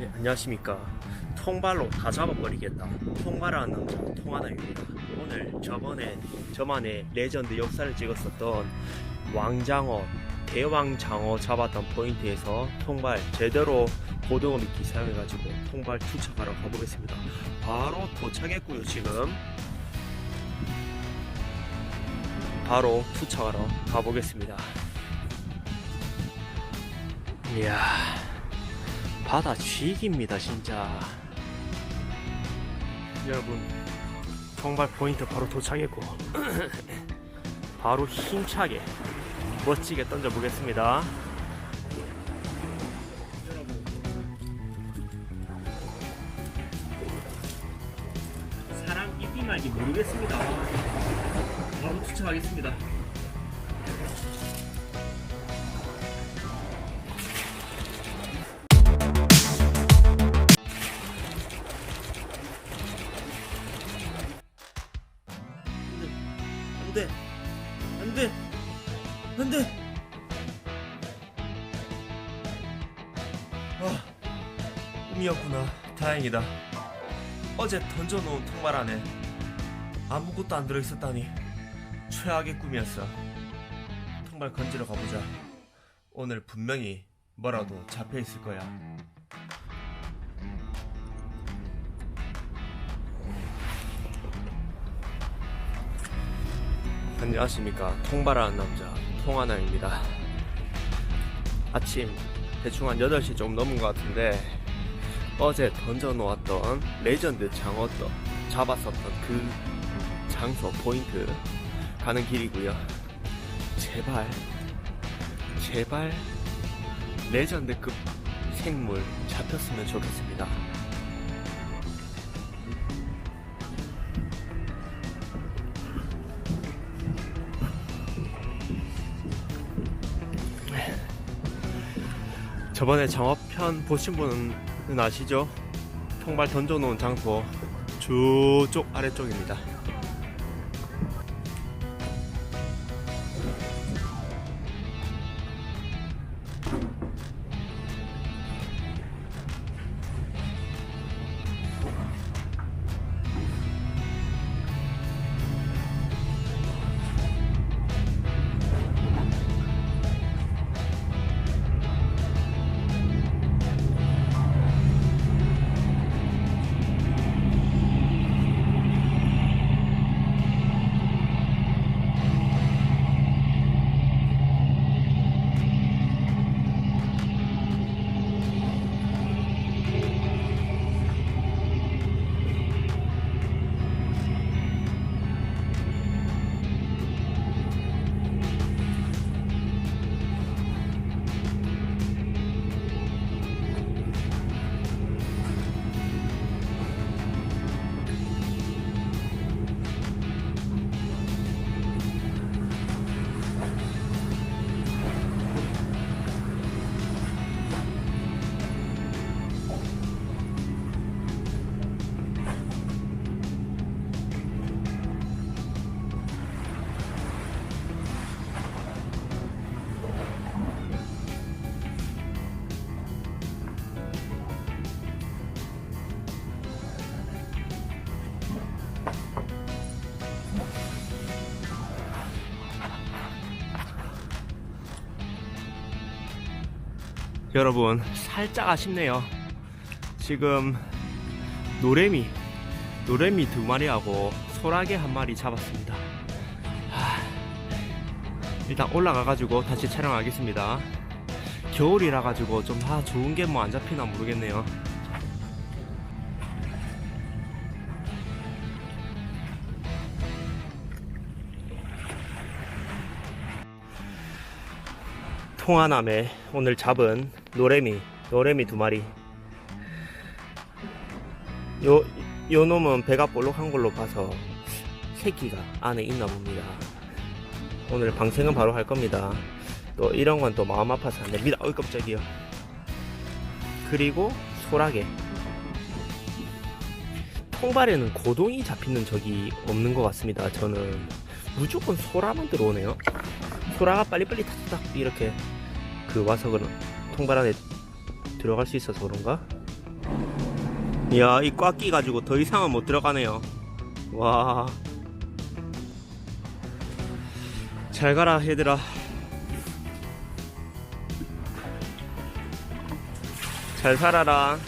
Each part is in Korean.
예, 안녕하십니까. 통발로 다 잡아버리겠다. 통발하는 남자 통하나입니다. 오늘 저번에 저만의 레전드 역사를 찍었었던 왕장어, 대왕장어 잡았던 포인트에서 통발 제대로 고등어 미끼 사용해가지고 통발 투척하러 가보겠습니다. 바로 도착했고요 지금. 바로 투척하러 가보겠습니다. 이야. 바다 쥐기입니다 진짜. 여러분 정말 포인트 바로 도착했고 바로 힘차게 멋지게 던져보겠습니다. 사람 입이 말기 모르겠습니다. 바로 추천하겠습니다 안돼. 안돼. 안돼. 아 꿈이었구나. 다행이다. 어제 던져놓은 통발 안에 아무것도 안 들어있었다니 최악의 꿈이었어. 통발 건지러 가보자. 오늘 분명히 뭐라도 잡혀있을 거야 안녕하십니까. 통발하는 남자 통하나입니다. 아침 대충 한 8시 좀 넘은 것 같은데 어제 던져놓았던 레전드 장어떡 잡았었던 그 장소 포인트 가는 길이고요. 제발 제발 레전드급 생물 잡혔으면 좋겠습니다 저번에 장어편 보신 분은 아시죠? 통발 던져놓은 장소 저쪽 아래쪽입니다. 여러분 살짝 아쉽네요. 지금 노래미 노래미 두 마리하고 소라게 한 마리 잡았습니다. 하, 일단 올라가 가지고 다시 촬영하겠습니다. 겨울이라 가지고 좀 아, 좋은 게 뭐 안 잡히나 모르겠네요. 통화남에 오늘 잡은 노래미 노래미 두 마리. 요, 요 놈은 배가 볼록한 걸로 봐서 새끼가 안에 있나 봅니다. 오늘 방생은 바로 할 겁니다. 또 이런 건 또 마음 아파서 안 됩니다. 어이 깜짝이요 그리고 소라게. 통발에는 고동이 잡히는 적이 없는 것 같습니다. 저는 무조건 소라만 들어오네요. 소라가 빨리빨리 탁탁 이렇게 그 와서 그런 통발 안에 들어갈 수 있어서 그런가? 이야, 이 꽉 끼가지고 더 이상은 못 들어가네요. 와. 잘 가라, 얘들아. 잘 살아라.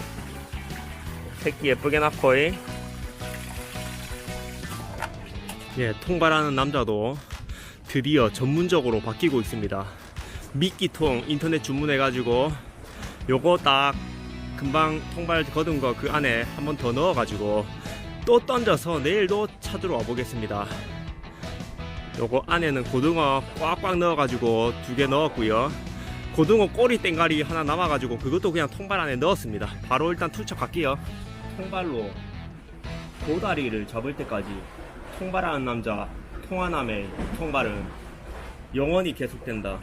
새끼 예쁘게 낳고, 이. 예, 통발하는 남자도 드디어 전문적으로 바뀌고 있습니다. 미끼통 인터넷 주문해가지고 요거 딱 금방 통발 거둔 거 그 안에 한 번 더 넣어가지고 또 던져서 내일도 찾으러 와보겠습니다. 요거 안에는 고등어 꽉꽉 넣어가지고 두 개 넣었고요. 고등어 꼬리 땡가리 하나 남아가지고 그것도 그냥 통발 안에 넣었습니다. 바로 일단 투척 갈게요. 통발로 고다리를 잡을 때까지 통발하는 남자 통화남의 통발은 영원히 계속된다.